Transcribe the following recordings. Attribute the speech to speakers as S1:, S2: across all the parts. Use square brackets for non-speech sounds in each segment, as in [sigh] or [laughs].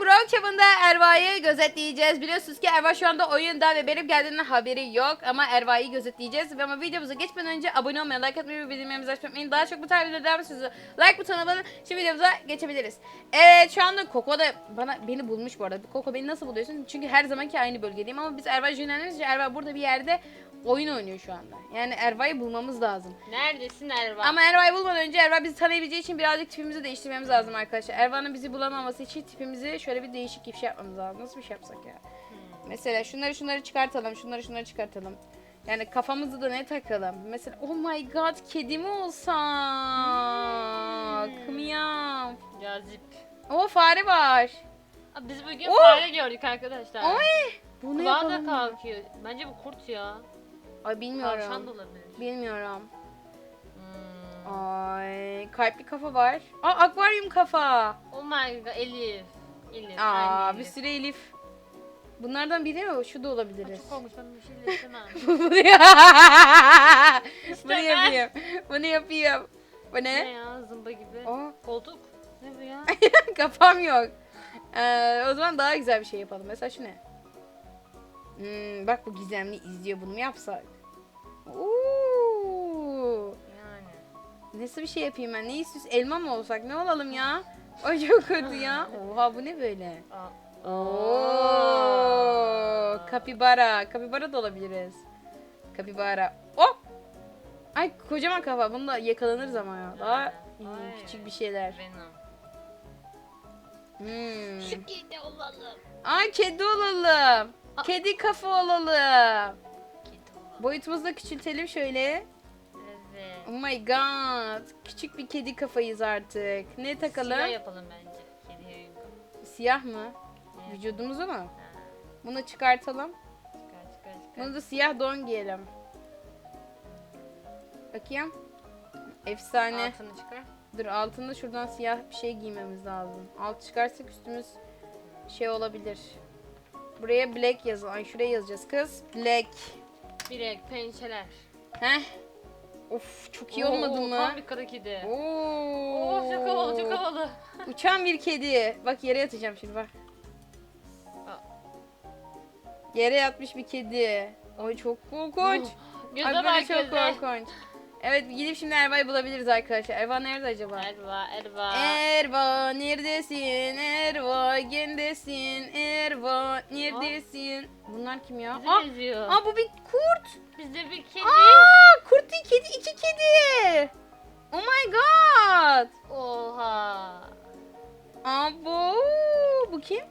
S1: Brock çapında Erva'yı gözetleyeceğiz. Biliyorsunuz ki Erva şu anda oyunda ve benim geldiğinden haberi yok. Ama Erva'yı gözetleyeceğiz. Ama videomuza geçmeden önce abone olmayı, like atmayı ve bildirimlerimizi açmayı. Daha çok bu tarz videolar devam ediyorsunuz. Like butonuna basın. Şimdi videomuza geçebiliriz. Evet şu anda Koko da bana beni bulmuş bu arada. Koko beni nasıl buluyorsun? Çünkü her zamanki aynı bölgedeyim ama biz Erva için Erva burada bir yerde oyun oynuyor şu anda. Yani Erva'yı bulmamız lazım.
S2: Neredesin Erva?
S1: Ama Erva'yı bulmadan önce Erva bizi tanıyabileceği için birazcık tipimizi değiştirmemiz lazım arkadaşlar. Erva'nın bizi bulamaması için tipimizi şöyle bir değişik bir şey yapmamız lazım. Nasıl bir şey yapsak ya? Mesela şunları şunları çıkartalım, şunları şunları çıkartalım. Yani kafamızı da ne takalım? Mesela oh my god kedi mi olsak?
S2: Hmm.
S1: Miyav.
S2: Cazip.
S1: O fare var.
S2: Abi biz bugün
S1: Oh!
S2: fare gördük arkadaşlar.
S1: Oy. Bunu
S2: Kulağı da kalkıyor. Bence bu kurt ya.
S1: Ay
S2: Tavşan da
S1: bilmiyorum.
S2: olabilir.
S1: Bilmiyorum.
S2: Hmm.
S1: Ay kalpli kafa var. Aa akvaryum kafa.
S2: Oh my god Elif. Elif.
S1: Aa
S2: aynı
S1: bir
S2: Elif.
S1: sürü Elif. Bunlardan biri mi? Şu da
S2: Aa,
S1: olabiliriz.
S2: Çok olmuş ben bir şey [laughs] istemem.
S1: Bunu
S2: İstemem.
S1: yapayım. Bunu yapayım. Bu
S2: ne
S1: ne?
S2: ya zımba gibi.
S1: Aa,
S2: Koltuk. Ne bu ya? [laughs]
S1: kafam yok. Ee, o zaman daha güzel bir şey yapalım. Mesela şu ne? Hmm, bak bu gizemli izliyor. Bunu mu yapsak? Oo.
S2: yani.
S1: Nasıl bir şey yapayım ben? Ne istiyorsun? Elma mı olsak? Ne olalım ya? Ay çok kötü ya. Oha bu ne böyle?
S2: Aa.
S1: Oo, kapibara. Kapibara da olabiliriz. Kapibara. Hop! Ay kocaman kafa. Bunu da yakalanırız ama ya. Daha
S2: Ay.
S1: küçük bir şeyler.
S2: Venom.
S1: Hmm.
S2: Şu kedi olalım.
S1: Ay kedi olalım.
S2: Aa.
S1: Kedi kafa olalım. Boyutumuzu da küçültelim şöyle.
S2: Evet.
S1: Oh my god. Küçük bir kedi kafayız artık. Ne takalım?
S2: Siyah yapalım bence.
S1: Siyah mı?
S2: Evet.
S1: Vücudumuzu mu?
S2: Ha,
S1: Bunu çıkartalım.
S2: Çıkar çıkar çıkar.
S1: Bunu da siyah don giyelim. Bakayım. Efsane.
S2: Altını çıkar.
S1: Dur altında şuradan siyah bir şey giymemiz lazım. Alt çıkarsak üstümüz şey olabilir. Buraya black yazın. Ay şuraya yazacağız kız. Black.
S2: Bilek, pençeler.
S1: Heh. Of çok iyi
S2: Oo,
S1: olmadı mı?
S2: Kara kedi.
S1: Oo.
S2: Oh çok havalı çok havalı. [laughs]
S1: Uçan bir kedi. Bak yere yatacağım şimdi bak.
S2: Aa.
S1: Yere yatmış bir kedi. Ay çok korkunç.
S2: Göze
S1: Ay böyle çok
S2: göze.
S1: korkunç. Evet gidip şimdi Erva'yı bulabiliriz arkadaşlar. Erva nerede acaba?
S2: Erva, Erva.
S1: Erva neredesin? Erva gendesin? Erva neredesin? Bunlar kim ya?
S2: Bize
S1: Aa,
S2: benziyor.
S1: aa bu bir kurt.
S2: Bizde bir kedi.
S1: Aa kurt değil kedi iki kedi. Oh my god.
S2: Oha.
S1: Aa bu bu kim?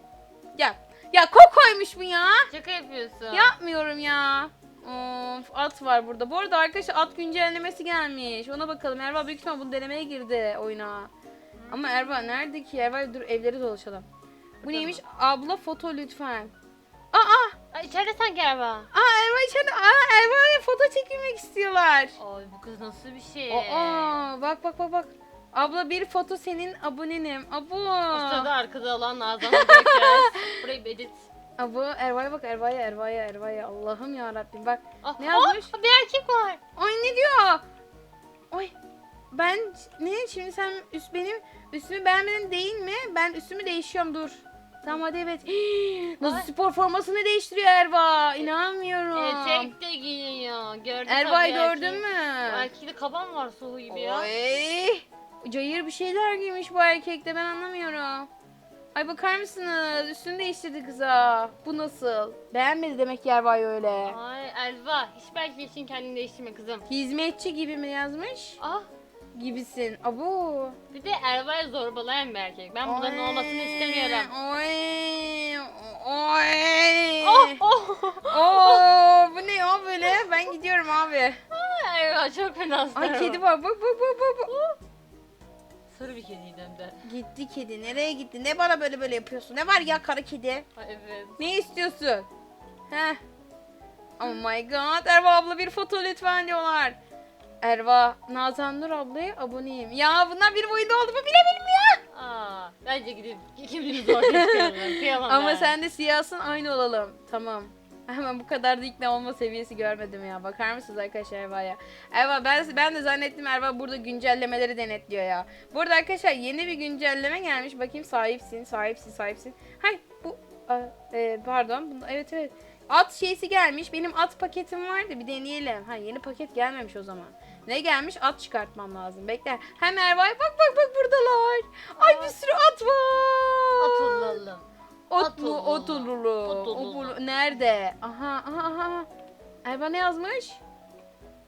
S1: Ya ya kokoymuş bu ya.
S2: Şaka yapıyorsun.
S1: Yapmıyorum ya. Of at var burada. Bu arada arkadaşlar at güncellemesi gelmiş. Ona bakalım. Erva büyük ihtimal bunu denemeye girdi oyuna. Ama Erva nerede ki? Erva dur evleri dolaşalım. Bu neymiş? Abla foto lütfen. Aa!
S2: Ay içeride sanki Erva.
S1: Aa Erva içeride. Aa Erva'ya foto çekilmek istiyorlar.
S2: Ay bu kız nasıl bir şey?
S1: Aa bak bak bak bak. Abla bir foto senin abonenim. Abo.
S2: O sırada arkada olan Nazan Dökez. [laughs] Burayı bir edit.
S1: Abo Erva'ya bak Erva'ya Erva'ya Erva'ya. Allah'ım ya Rabbim bak.
S2: Ah,
S1: Ne yazmış?
S2: bir erkek var.
S1: Ay ne diyor? Ay ben ne şimdi sen üst benim üstümü beğenmedin değil mi? Ben üstümü değişiyorum dur. Tamam hadi evet. [gasps] Nasıl
S2: Ay.
S1: spor formasını değiştiriyor Erva? İnanmıyorum.
S2: Etek de giyiyor. Gördün
S1: Erva'yı gördün mü?
S2: Bu erkekte kaban var soğuğu gibi ya.
S1: Oy. Cayır bir şeyler giymiş bu erkekte ben anlamıyorum. Ay bakar mısınız? Üstünü değiştirdi kıza. Bu nasıl? Beğenmedi demek ki Erva'yı öyle.
S2: Ay Elva hiçbir erkek için kendini değiştirme kızım.
S1: Hizmetçi gibi mi yazmış?
S2: Ah
S1: Gibisin. Abo.
S2: bir de Erva'yı zorbalayan bir erkek. Ben bunların olmasını istemiyorum.
S1: Oy. Oy.
S2: Oh oh.
S1: Oo, bu ne ya böyle? Ben gidiyorum abi.
S2: Erva çok fena
S1: Ay kedi var. Bak bak bak bak. bak.
S2: Sarı bir kediydi hem de.
S1: Gitti kedi. Nereye gitti? Ne bana böyle böyle yapıyorsun? Ne var ya kara kedi?
S2: Ay evet.
S1: Ne istiyorsun? Heh. Oh my god. Erva abla bir foto lütfen diyorlar. Erva, Nazan Nur ablaya aboneyim. Ya bunlar benim oyunda oldu mu bilemedim ya.
S2: Aa, bence gidip zor geçirelim. [laughs] Kıyamam
S1: Ama
S2: ben.
S1: sen de siyahsın aynı olalım. Tamam. Hemen bu kadar da ikna olma seviyesi görmedim ya. Bakar mısınız arkadaşlar Erva'ya? Erva ben, ben de zannettim Erva burada güncellemeleri denetliyor ya. Burada arkadaşlar yeni bir güncelleme gelmiş. Bakayım sahipsin, sahipsin, sahipsin. Hay bu a, e, pardon. Evet evet. At şeysi gelmiş. Benim at paketim vardı. Bir deneyelim. Ha yeni paket gelmemiş o zaman. Ne gelmiş? At çıkartmam lazım. Bekle. Hem Erva'ya bak bak bak buradalar. Ay bir sürü at var.
S2: Atılalım.
S1: Otlu,
S2: Atululu.
S1: otululu.
S2: Otululu.
S1: Nerede? Aha, aha, aha. Erba ne yazmış?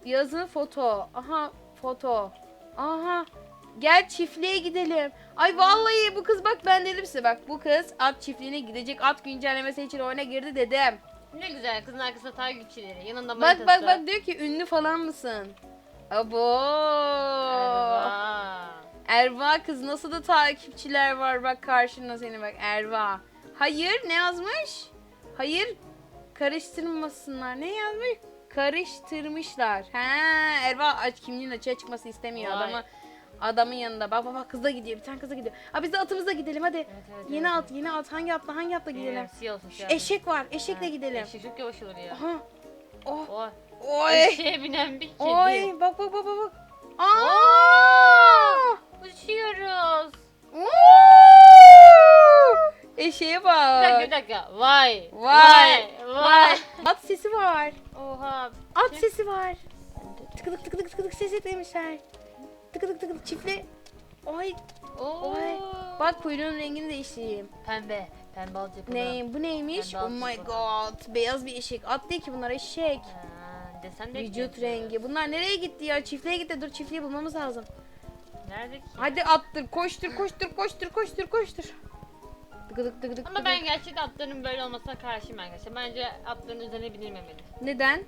S1: Yazın foto. Aha, foto. Aha. Gel çiftliğe gidelim. Ay vallahi bu kız bak ben dedim size bak bu kız at çiftliğine gidecek at güncellemesi için oyuna girdi dedim.
S2: Ne güzel kızın arkasında takipçileri. Yanında
S1: Bak
S2: manitası.
S1: bak bak diyor ki ünlü falan mısın? Abo.
S2: Erva.
S1: Erva kız nasıl da takipçiler var bak karşında seni bak Erva. Hayır ne yazmış? Hayır karıştırmasınlar. Ne yazmış? Karıştırmışlar. He Erva aç kimliğin açığa çıkması istemiyor
S2: Vay.
S1: adamı. Adamın yanında. Bak bak bak kız da gidiyor. Bir tane kız da gidiyor. Ha biz de atımızla gidelim hadi.
S2: Evet, evet,
S1: yeni
S2: evet,
S1: at, yeni at. Hangi atla, hangi atla gidelim?
S2: Gidelim. Siyah olsun siyah.
S1: eşek var. Eşekle gidelim.
S2: Eşek çok yavaş olur ya.
S1: Aha. Oh.
S2: Oy.
S1: Oy.
S2: Eşeğe binen bir kedi.
S1: Oy. Bak bak bak bak bak. Aa!
S2: Uçuyoruz.
S1: Eşeğe
S2: Bir
S1: bak.
S2: dakika bir dakika. Vay.
S1: Vay.
S2: Vay. Vay.
S1: At sesi var.
S2: Oha.
S1: At
S2: Kim?
S1: sesi var. Tıkıdık tıkıdık tıkıdık ses eklemişler. Tıkıdık tıkıdık çiftle. Oy.
S2: Oo.
S1: Oy. Bak kuyruğun rengini değiştireyim.
S2: Pembe. Pembe alacak
S1: Ne? Bu neymiş?
S2: De
S1: Oh my god. Beyaz bir eşek. At değil ki bunlar eşek.
S2: Ha, desen de
S1: Vücut rengi. Bunlar nereye gitti ya? Çiftliğe gitti. Dur çiftliği bulmamız lazım.
S2: Nerede ki?
S1: Hadi attır. Koştur koştur koştur koştur koştur. Tıkıdık tıkıdık
S2: Ama
S1: tıkıdık.
S2: ben gerçekten atların böyle olmasına karşıyım arkadaşlar. Bence atların üzerine binilmemeli.
S1: Neden?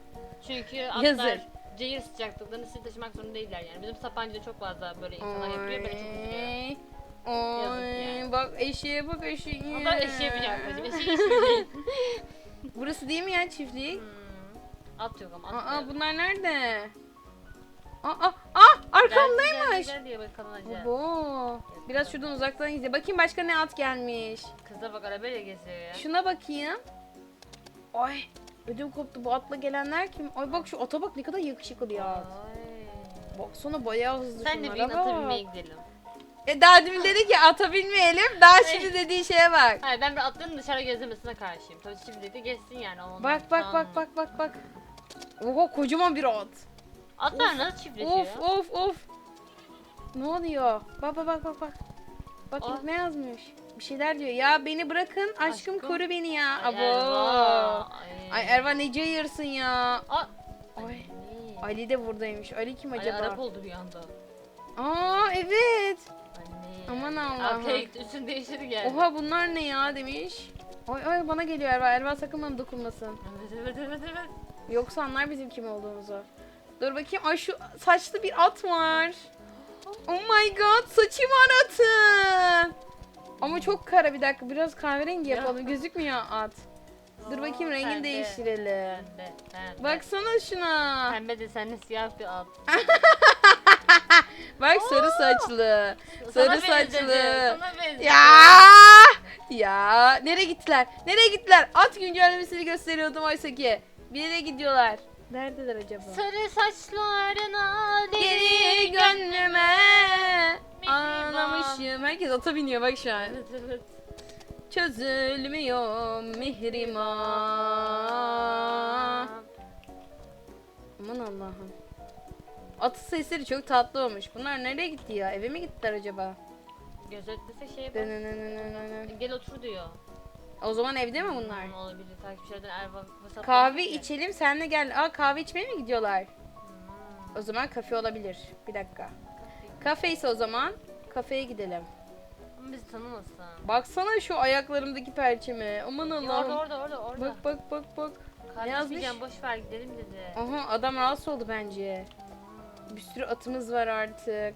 S2: Çünkü atlar
S1: Yazır.
S2: cayır sıcaklıklarını siz taşımak zorunda değiller yani. Bizim Sapanca'da çok fazla böyle insanlar yapıyor beni çok üzülüyor.
S1: Oy,
S2: yani.
S1: bak eşeğe bak eşeğe.
S2: Ama eşeğe biniyor arkadaşım. Eşeğe. [laughs]
S1: Burası değil mi ya çiftlik?
S2: Hmm. At yok ama at
S1: Aa
S2: yok.
S1: bunlar nerede? Aa aa aa arkamdaymış.
S2: Gel diye bakalım acaba.
S1: Abo. Biraz şuradan uzaktan izle. Bakayım başka ne at gelmiş.
S2: Kıza bak arabayla geziyor ya.
S1: Şuna bakayım. Ay ödüm koptu bu atla gelenler kim? Ay bak şu ata bak ne kadar yakışıklı bir at. Baksana bayağı hızlı
S2: Sen de
S1: şunlara
S2: bin ata
S1: bak.
S2: binmeye gidelim.
S1: E daha demin dedi ki ata binmeyelim. Daha şimdi dediği şeye bak.
S2: Hayır ben bir atların dışarı gezmesine karşıyım. Tabii şimdi dedi geçsin yani. Onun,
S1: Bak bak bak bak bak bak. Oha kocaman bir at.
S2: Atlar nasıl çiftleşiyor?
S1: Of of of. Ne oluyor? Bak bak bak bak bak. Bak
S2: Aa.
S1: ne yazmış? Bir şeyler diyor. Ya beni bırakın aşkım,
S2: Aşkım.
S1: koru beni ya.
S2: Ay,
S1: Abo.
S2: Erva.
S1: Ay Erva ne cayırsın ya.
S2: Aa.
S1: Ay.
S2: Ay.
S1: Ali de buradaymış. Ali kim
S2: Ay,
S1: acaba?
S2: Arap oldu bir anda.
S1: Aa evet.
S2: Anne.
S1: Aman Allah'ım.
S2: Gitti üstünü değiştirdi geldi.
S1: Oha bunlar ne ya demiş. Ay ay bana geliyor Erva. Erva sakın bana dokunmasın.
S2: Evet evet evet evet.
S1: Yoksa anlar bizim kim olduğumuzu. Dur bakayım. Ay şu saçlı bir at var. Oh my god saçı var atın. Ama çok kara bir dakika. Biraz kahverengi yapalım. Gözükmüyor at. Dur bakayım rengini
S2: Pembe.
S1: değiştirelim.
S2: Pembe. Pembe.
S1: Baksana şuna.
S2: Pembe desenli siyah bir at. [laughs]
S1: Bak sarı saçlı. Sarı saçlı.
S2: Sana.
S1: Ya! Ya nereye gittiler? Nereye gittiler? At güncellemesini gösteriyordum oysa ki. Bir yere gidiyorlar. Neredeler acaba?
S2: Sarı saçlarına
S1: Geri gönlüme ağlamışım. Herkes ata biniyor bak şu an.
S2: Evet evet.
S1: Çözülmüyor mihriman. Aman Allah'ım. Atı sesleri çok tatlı olmuş. Bunlar nereye gitti ya? Eve mi gittiler acaba?
S2: Gözetlese şey bak.
S1: Dönönönönönön.
S2: Gel otur diyor.
S1: O zaman evde mi bunlar?
S2: Hmm, olabilir. Takipçilerden Erva
S1: Kahve
S2: ki.
S1: içelim sen de gel. Aa kahve içmeye mi gidiyorlar?
S2: Hmm.
S1: O zaman kafe olabilir. Bir dakika. Kafe ise o zaman kafeye gidelim.
S2: Ama bizi tanımasın.
S1: Baksana şu ayaklarımdaki perçeme. Aman
S2: Ya orada
S1: Allah'ım.
S2: orada orada orada.
S1: Bak bak bak bak.
S2: Kahve
S1: yazmış?
S2: boş ver gidelim dedi.
S1: Aha adam rahatsız oldu bence.
S2: Hmm.
S1: Bir sürü atımız var artık.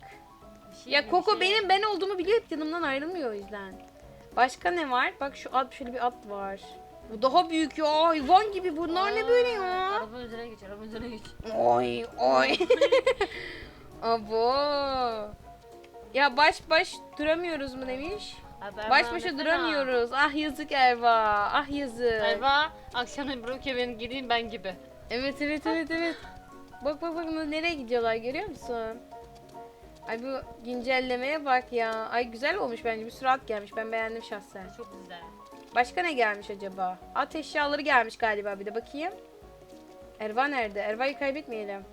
S2: Bir şey
S1: Ya
S2: bir
S1: Koko
S2: şey.
S1: benim ben olduğumu biliyor hep yanımdan ayrılmıyor o yüzden. Başka ne var? Bak şu at şöyle bir at var. Bu daha büyük ya hayvan gibi bunlar ne böyle ya?
S2: Aa, Arabanın üzerine geç arabanın üzerine geç.
S1: Oy oy. [laughs] Abo. Ya baş baş duramıyoruz mu demiş.
S2: Abi Erva
S1: Baş başa
S2: desene.
S1: duramıyoruz. Ah yazık Erva. Ah yazık.
S2: Erva akşamları bırakıyor benim gideyim ben gibi.
S1: Evet evet evet evet. Bak bak bak nereye gidiyorlar görüyor musun? Ay bu güncellemeye bak ya. Ay güzel olmuş bence. Bir sürü at gelmiş. Ben beğendim şahsen.
S2: Çok güzel.
S1: Başka ne gelmiş acaba? At eşyaları gelmiş galiba bir de bakayım. Erva nerede? Erva'yı kaybetmeyelim.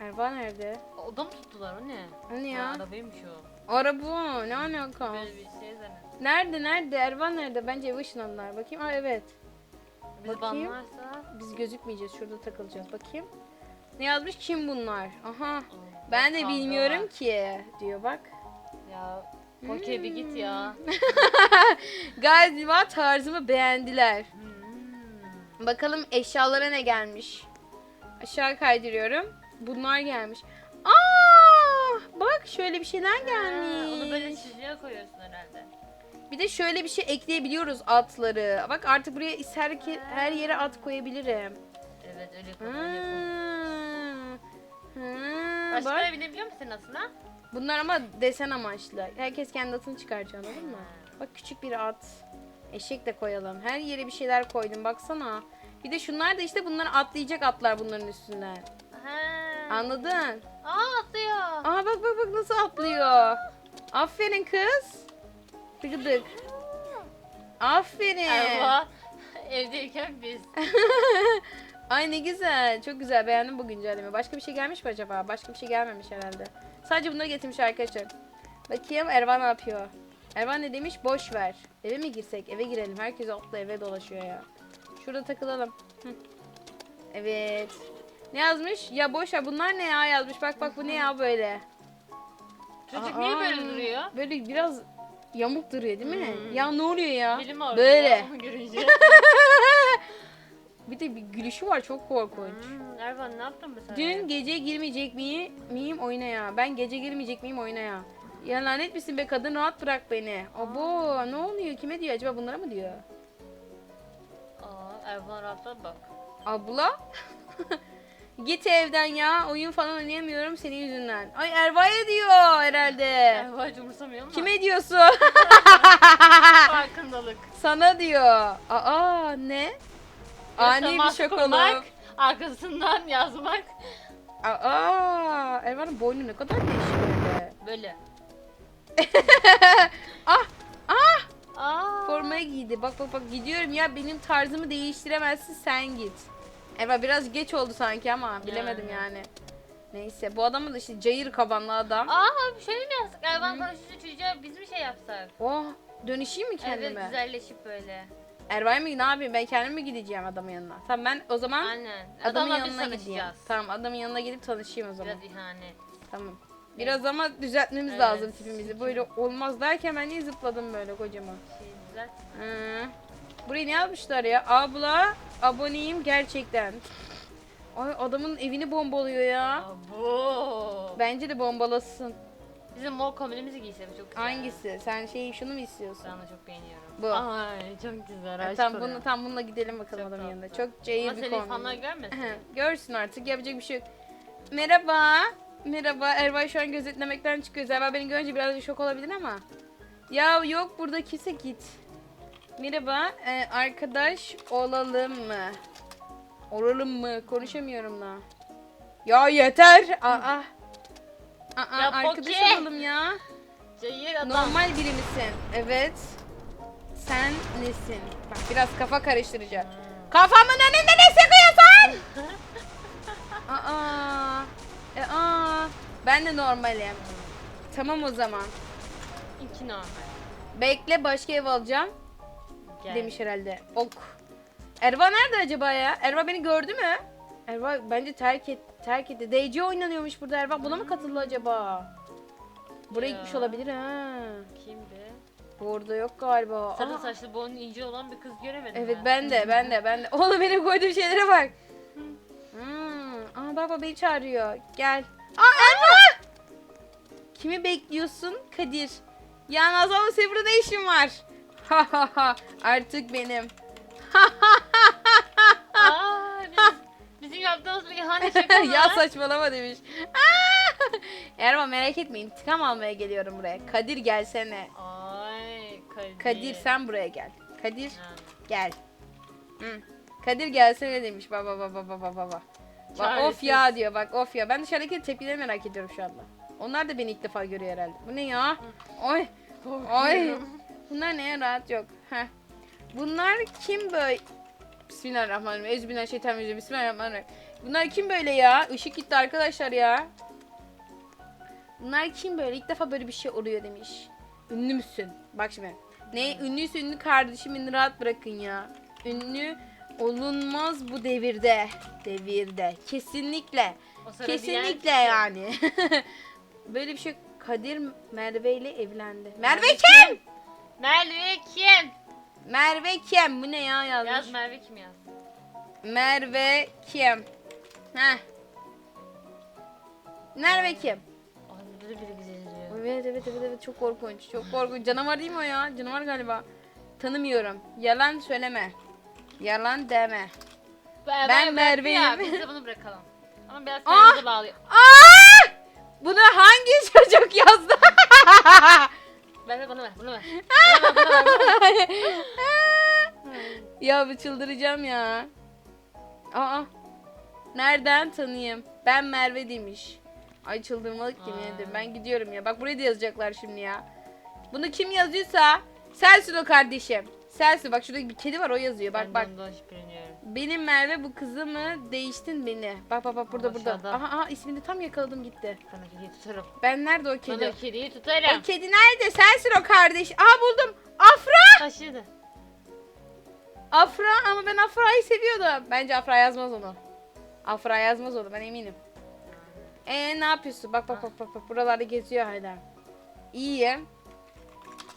S1: Erva nerede?
S2: Oda mı tuttular o ne? Ha,
S1: ya?
S2: arabaymış o.
S1: Araba o. Ne alaka?
S2: Böyle bir şey zannettim.
S1: Nerede nerede? Erva nerede? Bence eve ışınlandılar. Bakayım. Aa evet.
S2: Bizi
S1: Bakayım.
S2: banlarsa.
S1: Biz gözükmeyeceğiz. Şurada takılacağız. Bakayım. Ne yazmış? Kim bunlar? Aha.
S2: Aa,
S1: Ben de bilmiyorum ki. Diyor bak.
S2: Ya okey bir git ya. [laughs]
S1: Galiba tarzımı beğendiler.
S2: Hmm.
S1: Bakalım eşyalara ne gelmiş. Aşağı kaydırıyorum. Bunlar gelmiş. Aa! Bak şöyle bir şeyler
S2: Ha,
S1: gelmiş.
S2: Onu böyle çizgiye koyuyorsun herhalde.
S1: Bir de şöyle bir şey ekleyebiliyoruz atları. Bak artık buraya her, her yere at koyabilirim.
S2: Evet öyle
S1: Ha.
S2: koy. öyle koy.
S1: Ha,
S2: Başka
S1: bak.
S2: bak. binebiliyor musun aslında?
S1: Bunlar ama desen amaçlı. Herkes kendi atını çıkaracak anladın mı? Bak küçük bir at. Eşek de koyalım. Her yere bir şeyler koydum baksana. Bir de şunlar da işte bunlar atlayacak atlar bunların üstünden.
S2: Ha.
S1: Anladın?
S2: Aa atlıyor.
S1: Aa bak bak bak nasıl atlıyor. Aferin kız. Tıkıdık. Aferin.
S2: Erva [laughs] evdeyken biz. [laughs]
S1: Ay ne güzel. Çok güzel. Beğendim bu güncelleme. Başka bir şey gelmiş mi acaba? Başka bir şey gelmemiş herhalde. Sadece bunları getirmiş arkadaşlar. Bakayım Ervan ne yapıyor? Ervan ne demiş? Boş ver. Eve mi girsek? Eve girelim. Herkes atla eve dolaşıyor ya. Şurada takılalım. Hı. Evet. Ne yazmış? Ya boş ver. Bunlar ne ya yazmış. Bak bak bu ne ya böyle.
S2: Çocuk
S1: Aa,
S2: niye böyle duruyor?
S1: Böyle biraz yamuk duruyor değil mi?
S2: Hmm.
S1: Ya ne oluyor ya?
S2: Bilim
S1: Böyle. [laughs]
S2: görünce. [laughs]
S1: Bir de bir gülüşü var çok korkunç.
S2: hmm, Ervan ne yaptın mesela?
S1: Dün gece girmeyecek miyim, miyim oyuna ya? Ben gece girmeyecek miyim oyuna ya? Ya lanet misin be kadın rahat bırak beni. Abo ne oluyor? Kime diyor acaba bunlara mı diyor?
S2: Aa Ervan rahatla bak.
S1: Abla? [laughs] Git evden ya. Oyun falan oynayamıyorum senin yüzünden. Ay Erva'ya diyor herhalde.
S2: Erva hiç umursamıyor ama.
S1: Kime diyorsun? [laughs] [laughs]
S2: Farkındalık.
S1: Sana diyor. Aa ne? Ani bir
S2: Temas
S1: şok
S2: kurmak,
S1: olup.
S2: Arkasından yazmak.
S1: Aa Erva'nın boynu ne kadar değişik böyle.
S2: Böyle. [laughs]
S1: ah ah
S2: Aa.
S1: Formayı giydi. Bak bak bak gidiyorum ya benim tarzımı değiştiremezsin sen git. Evet biraz geç oldu sanki ama bilemedim
S2: Yani.
S1: Neyse bu adamın da işte cayır kabanlı adam.
S2: Aa şöyle mi yapsak? Ervan konuşucu çocuğa biz mi şey yapsak?
S1: Oh dönüşeyim mi kendime?
S2: Evet güzelleşip böyle.
S1: Ervay mı ne yapayım ben kendim mi gideceğim adamın yanına? Tamam ben o zaman
S2: Aynen.
S1: adamın
S2: Adamla biz
S1: yanına gideyim.
S2: tanışacağız.
S1: Tamam adamın yanına gidip tanışayım o zaman.
S2: Biraz ihanet.
S1: Tamam. Biraz ama düzeltmemiz
S2: Evet.
S1: lazım tipimizi. Böyle olmaz derken ben niye zıpladım böyle kocaman.
S2: Şey güzel.
S1: Hı. Buraya ne yazmışlar ya? Abla aboneyim gerçekten. Ay adamın evini bombalıyor ya.
S2: Abo.
S1: Bence de bombalasın.
S2: Bizim mor kombinimizi giysek çok güzel.
S1: Hangisi? Sen şey şunu mu istiyorsun?
S2: Ben de çok beğeniyorum.
S1: Bu.
S2: Ay çok güzel.
S1: Ha,
S2: aşk oluyor.
S1: bunu tam bununla gidelim bakalım
S2: Çok
S1: adamın
S2: tatlı.
S1: yanında. Çok cayır
S2: Ama
S1: bir
S2: seni
S1: kombin.
S2: insanlar görmesin.
S1: Görsün artık yapacak bir şey yok. Merhaba. Merhaba. Ervay şu an gözetlemekten çıkıyor. Ervay beni görünce biraz şok olabilir ama. Ya yok burada kimse git. Merhaba. Ee, arkadaş olalım mı? Olalım mı? Konuşamıyorum da. Ya yeter. Aa. Aa,
S2: Ya
S1: arkadaş
S2: Poki.
S1: olalım ya.
S2: Cayır adam.
S1: Normal biri misin? Evet. Sen nesin? Bak biraz kafa karıştırıcı. Kafamın önünde ne sıkıyorsun? [laughs] Aa. E, aa. Ben de normalim. Tamam o zaman.
S2: İki normal.
S1: Bekle başka ev alacağım
S2: Gel.
S1: demiş herhalde. Ok. Erva nerede acaba ya? Erva beni gördü mü? Erva bence terk et terk etti. DC oynanıyormuş burada Erva. Buna mı katıldı acaba? Buraya
S2: Ya.
S1: gitmiş olabilir ha.
S2: Kim be?
S1: Burada yok galiba.
S2: Sarı
S1: Aa.
S2: saçlı boynu ince olan bir kız göremedim
S1: Evet ben de ben de ben de. [laughs] Oğlum benim koyduğum şeylere bak. Hmm. Aa bak beni çağırıyor. Gel. Aa Erva! Kimi bekliyorsun? Kadir. Ya Nazan'la senin burada ne işin var? Ha ha ha. Artık benim.
S2: Aa, [laughs] biz, bizim yaptığımız bir ihanet şaka mı? [laughs]
S1: ya saçmalama demiş. Aa! Erva merak etme intikam almaya geliyorum buraya. Kadir gelsene.
S2: Ay Kadir.
S1: Kadir sen buraya gel. Kadir
S2: Ha.
S1: gel. Hı. Kadir gelsene demiş. Baba baba baba baba. Bak of ya diyor bak of ya. Ben dışarıdaki tepkileri merak ediyorum şu anda. Onlar da beni ilk defa görüyor herhalde. Bu ne ya? Oy. Oy. Bunlar neye rahat yok. Heh. Bunlar kim böyle? Bismillahirrahmanirrahim. Ezbillahirrahmanirrahim. Bismillahirrahmanirrahim. Bunlar kim böyle ya? Işık gitti arkadaşlar ya. Bunlar kim böyle? İlk defa böyle bir şey oluyor demiş. Ünlü müsün? Bak şimdi. Ne? Ünlüyse ünlü kardeşimi rahat bırakın ya. Ünlü olunmaz bu devirde. Devirde. Kesinlikle. Kesinlikle yani. [laughs] böyle bir şey Kadir Merve ile evlendi. Merve kim?
S2: Merve kim?
S1: Merve kim? Bu ne ya yazmış?
S2: Yaz Merve kim yaz?
S1: Merve kim? Heh. Merve kim?
S2: Ay biri yazıyor.
S1: Evet evet evet evet çok korkunç. Çok korkunç. Canavar değil mi o ya? Canavar galiba. Tanımıyorum. Yalan söyleme. Yalan deme.
S2: Ben,
S1: Ben
S2: Merve'yim. Ya, biz de bunu bırakalım. Ama biraz
S1: Ah!
S2: kendimize bağlıyor.
S1: Aa! Bunu hangi [laughs] çocuk yazdı? [laughs]
S2: Ver bunu ver bunu ver. Bunu ver, bunu ver, bunu ver.
S1: ya bu çıldıracağım ya. Aa. Nereden tanıyayım? Ben Merve demiş. Ay çıldırmalık yemin ederim. Ben gidiyorum ya. Bak buraya da yazacaklar şimdi ya. Bunu kim yazıyorsa sensin o kardeşim. Sensin. Bak şurada bir kedi var o yazıyor. Bak bak. Benim Merve bu kızı mı değiştin beni. Bak bak bak burada
S2: Aa,
S1: burada.
S2: aşağıda.
S1: Aha aha ismini tam yakaladım gitti.
S2: Ben o kediyi tutarım.
S1: Ben nerede o kedi?
S2: o kediyi tutarım.
S1: O kedi nerede? Sensin o kardeş. Aha buldum. Afra.
S2: Taşıdı.
S1: Afra ama ben Afra'yı seviyordum. Bence Afra yazmaz onu. Afra yazmaz onu ben eminim. Ee ne yapıyorsun? Bak bak bak bak bak buralarda geziyor hala. İyiyim.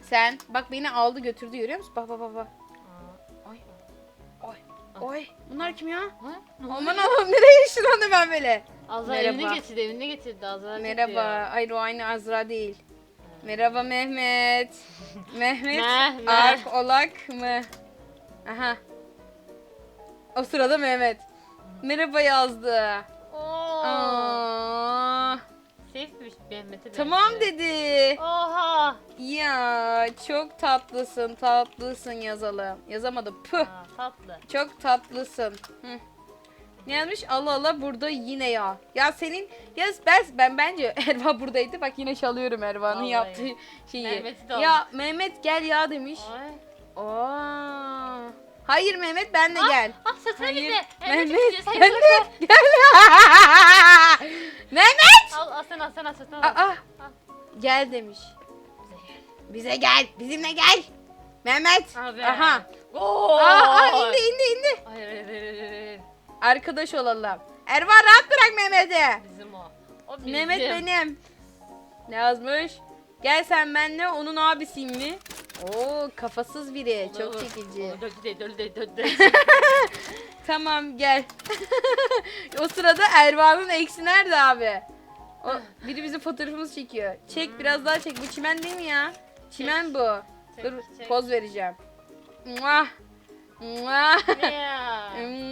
S1: Sen bak beni aldı götürdü görüyor musun? Bak bak bak bak.
S2: Aa.
S1: Oy. Oy. Oy. Bunlar kim ya?
S2: Ha?
S1: Aman? Allah'ım nereye ışınlandı ben böyle?
S2: Azra
S1: Merhaba.
S2: evine getirdi evine getirdi Azra
S1: Merhaba. Hayır o aynı Azra değil. Merhaba Mehmet. [laughs] Mehmet. Ark Olak mı? Aha. O sırada Mehmet. Merhaba yazdı.
S2: Oo.
S1: Aa,
S2: Mehmet'e
S1: tamam
S2: benziyor.
S1: dedi.
S2: Oha.
S1: Ya çok tatlısın tatlısın yazalım. Yazamadım. Püh.
S2: Aa, tatlı.
S1: Çok tatlısın. Hı. Ne yazmış? Allah Allah burada yine ya. Ya senin ya ben ben bence [laughs] Erva buradaydı. Bak yine çalıyorum Erva'nın
S2: Vallahi.
S1: yaptığı şeyi.
S2: Mehmet'i de
S1: ya Mehmet gel ya demiş.
S2: Ay.
S1: Aa. Hayır Mehmet ben de gel.
S2: Ah sırtına
S1: Hayır.
S2: gitti.
S1: Mehmet
S2: Mehmet
S1: gel de [laughs] gel. Mehmet.
S2: Al al sen al sen al sırtına al.
S1: Aa, gel demiş. Bize gel. Bizimle gel. Mehmet.
S2: Abi.
S1: Aha.
S2: Gol.
S1: Aa, aa, indi indi indi.
S2: Hayır hayır hayır hayır, hayır.
S1: Arkadaş olalım. Erva rahat bırak Mehmet'i.
S2: Bizim o. O bizim.
S1: Mehmet benim. Ne yazmış? Gel sen benle onun abisiyim mi? Oo kafasız biri. Çok
S2: Olur.
S1: çekici.
S2: Olur, de döndü de döndü de.
S1: Tamam gel. [laughs] o sırada Erva'nın eksi nerede abi? O, biri bizim fotoğrafımızı çekiyor. Çek biraz daha çek. Bu çimen değil mi ya? Çimen bu.
S2: Çek,
S1: Dur
S2: çek.
S1: poz vereceğim. Muah. Muah.
S2: Ne ya?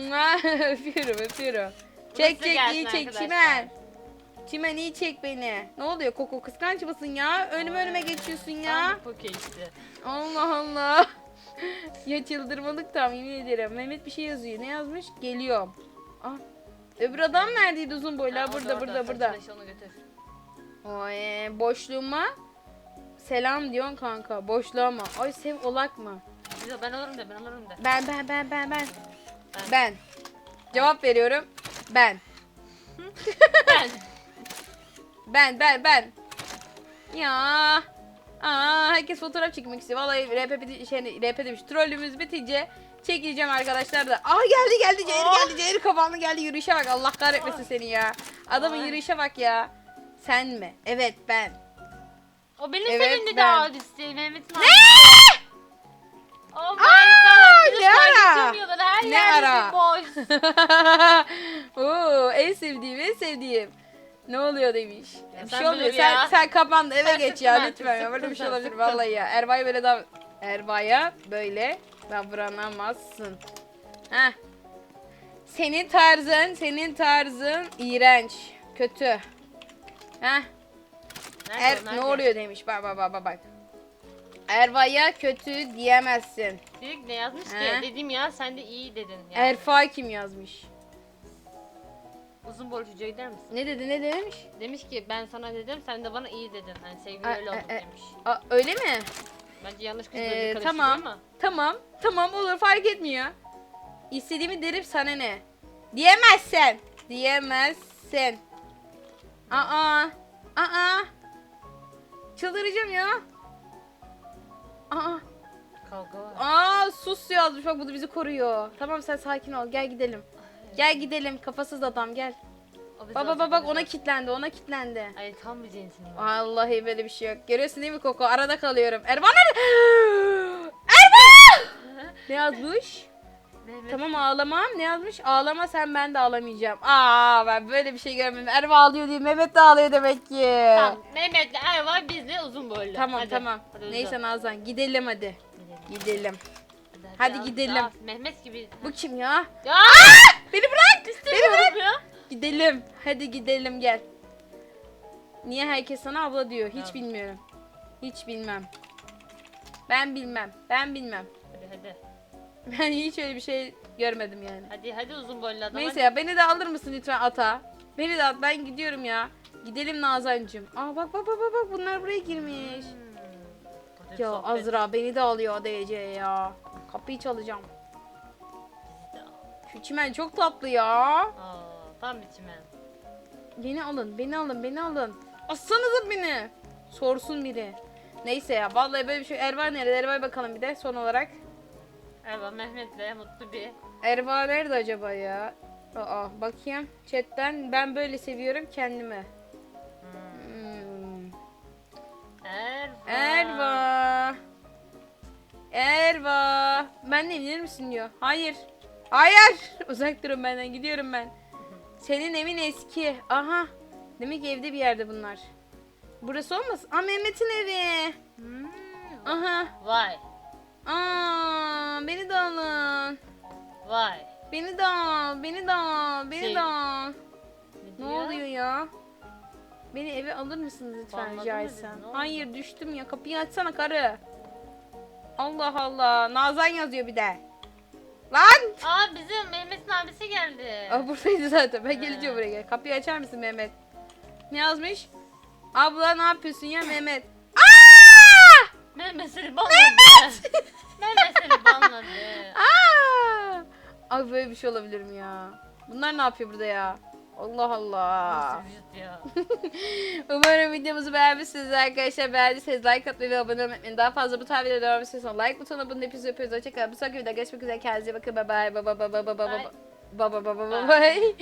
S1: Muah. [laughs] öpüyorum öpüyorum. Çek
S2: Burası
S1: çek
S2: gelsin
S1: iyi çek
S2: arkadaşlar.
S1: çimen. Çimen iyi çek beni. Ne oluyor Koko kıskanç mısın ya? Önüme önüme geçiyorsun ya.
S2: Tam poke işte.
S1: Allah Allah. [laughs] ya çıldırmalık tam yemin ederim. Mehmet bir şey yazıyor. Ne yazmış? Geliyorum. Ah. Öbür adam neredeydi uzun boylu?
S2: Ha,
S1: burada burada burada.
S2: Saçına onu götür.
S1: Oy, boşluğuma selam diyorsun kanka. Boşluğuma. Ay sev olak mı?
S2: Biz- Ben alırım da ben alırım da.
S1: Ben ben ben ben ben.
S2: Ben.
S1: Ben. Cevap veriyorum. Ben.
S2: Ben.
S1: Ben ben ben. Ya. Aa, herkes fotoğraf çekmek istiyor. Vallahi RP, biti- şey, RP demiş. Trollümüz bitince çekileceğim arkadaşlar da. Aa geldi geldi
S2: Oh.
S1: geldi. Ceyri kafanı geldi. Yürüyüşe bak. Allah kahretmesin seni ya. Adamın
S2: Ay.
S1: yürüyüşe bak ya. Sen mi? Evet ben.
S2: O benim
S1: Evet,
S2: sevimli de
S1: ben.
S2: abisi. Mehmet'in abisi.
S1: Ne?
S2: Oh my
S1: Aa,
S2: god.
S1: Ne ara?
S2: Her
S1: Ne ara?
S2: boş. [laughs]
S1: Oo, en sevdiğim en sevdiğim. Ne oluyor demiş.
S2: Ya
S1: bir
S2: sen
S1: şey Sen,
S2: ya.
S1: sen kapan eve
S2: Sen
S1: geç ya
S2: sıktın
S1: lütfen
S2: artık,
S1: ya. Böyle bir
S2: sıktın
S1: şey
S2: sen,
S1: olabilir
S2: sıktın.
S1: vallahi ya. Erva'ya böyle dav Erva'ya böyle davranamazsın. Heh. Senin tarzın, senin tarzın iğrenç, kötü. Heh.
S2: Nerede
S1: Er,
S2: o,
S1: ne
S2: nerede?
S1: oluyor demiş. Bak bak bak bak bak. Erva'ya kötü diyemezsin.
S2: Direkt ne yazmış
S1: He?
S2: ki? Dedim ya sen de iyi dedin. Yani.
S1: Erfa kim yazmış?
S2: Uzun boylu çocuğa gider misin?
S1: Ne dedi ne demiş?
S2: Demiş ki ben sana dedim sen de bana iyi dedin. Hani sevgili öyle
S1: e,
S2: olduk
S1: e.
S2: demiş.
S1: Aa, öyle mi?
S2: Bence yanlış kız
S1: Ee, tamam.
S2: ama.
S1: Tamam. Tamam olur fark etmiyor. İstediğimi derim sana ne? Diyemezsin. Diyemezsin. Aa. Aa. Çıldıracağım ya. Aa.
S2: Kavga var.
S1: Aa sus yazmış bak bu da bizi koruyor. Tamam sen sakin ol gel gidelim. Gel gidelim kafasız adam gel. Baba baba bak ona
S2: alacak.
S1: kitlendi ona kitlendi.
S2: Ay tam bir cinsin. var.
S1: Vallahi böyle bir şey yok. Görüyorsun değil mi Koko? Arada kalıyorum. Erman nerede? [gasps] Erman! [laughs] ne yazmış?
S2: Mehmet
S1: Tamam ağlamam. Ne yazmış? Ağlama sen ben de ağlamayacağım. Aa ben böyle bir şey görmedim. Erva ağlıyor diye Mehmet de ağlıyor demek ki.
S2: Tamam. Mehmet'le Erva bizle uzun boylu.
S1: Tamam
S2: Hadi.
S1: tamam.
S2: Hadi
S1: Neyse. Nazan gidelim hadi.
S2: Gidelim.
S1: Gidelim. Hadi
S2: ya,
S1: gidelim.
S2: ya, Mehmet gibi.
S1: Bu kim ya?
S2: Ya
S1: Beni bırak. Beni bırak.
S2: istemiyorum ya.
S1: Gidelim. Hadi gidelim gel. Niye herkes sana abla diyor? Hiç
S2: Tamam.
S1: bilmiyorum. Hiç bilmem. Ben bilmem. Ben bilmem.
S2: Hadi hadi. [laughs]
S1: Ben hiç öyle bir şey görmedim yani.
S2: Hadi hadi uzun boylu adam.
S1: Neyse ya beni de alır mısın lütfen ata? Beni de at ben gidiyorum ya. Gidelim Nazancığım. Aa bak bak bak bak bak bunlar buraya girmiş.
S2: Hmm. Hadi
S1: Ya
S2: sohbet.
S1: Azra beni de alıyor DC ya. Kapıyı çalacağım. Şu çimen çok tatlı ya.
S2: Aa, tam bir çimen.
S1: Beni alın beni alın beni alın. Assanıza beni. Sorsun biri. Neyse ya vallahi böyle bir şey. Erva nerede? Erva'ya bakalım bir de son olarak.
S2: Erva Mehmet'le mutlu bir.
S1: Erva nerede acaba ya? Aa bakayım. Chatten ben böyle seviyorum kendimi. Hmm.
S2: Erva.
S1: Erva. Erva. Benle evlenir misin diyor. Hayır. Hayır. Uzak durun benden. Gidiyorum ben. Senin evin eski. Aha. Demek ki evde bir yerde bunlar. Burası olmasın? Aa Mehmet'in evi.
S2: Hmm.
S1: Aha.
S2: Vay.
S1: Aa beni de alın.
S2: Vay.
S1: Beni de al. Beni de al. Beni
S2: Şey-
S1: de al. Ne
S2: diyor?
S1: oluyor ya? Beni eve alır mısınız lütfen rica etsem?
S2: Ne?
S1: Hayır düştüm ya. Kapıyı açsana karı. Allah Allah. Nazan yazıyor bir de. Lan!
S2: Aa bizim Mehmet'in abisi geldi.
S1: Aa, buradaydı zaten. Ben geleceğim buraya. Gel. Kapıyı açar mısın Mehmet? Ne yazmış? Abla ne yapıyorsun ya Mehmet? Aa!
S2: Mehmet seni banladı. Mehmet seni banladı.
S1: Aa! Abi böyle bir şey olabilir mi ya? Bunlar ne yapıyor burada ya? Allah Allah. [laughs] Umarım videomuzu beğenmişsiniz arkadaşlar. Beğendiyseniz like atmayı ve abone olmayı unutmayın. Daha fazla bu tarz videolar devam istiyorsanız like butonuna bunun hepinizi öpüyoruz. Hoşçakalın. Bir sonraki videoda görüşmek üzere. Kendinize bakın. Bye bye bye bye bye bye bye.
S2: Bye.
S1: Bye bye bye bye bye.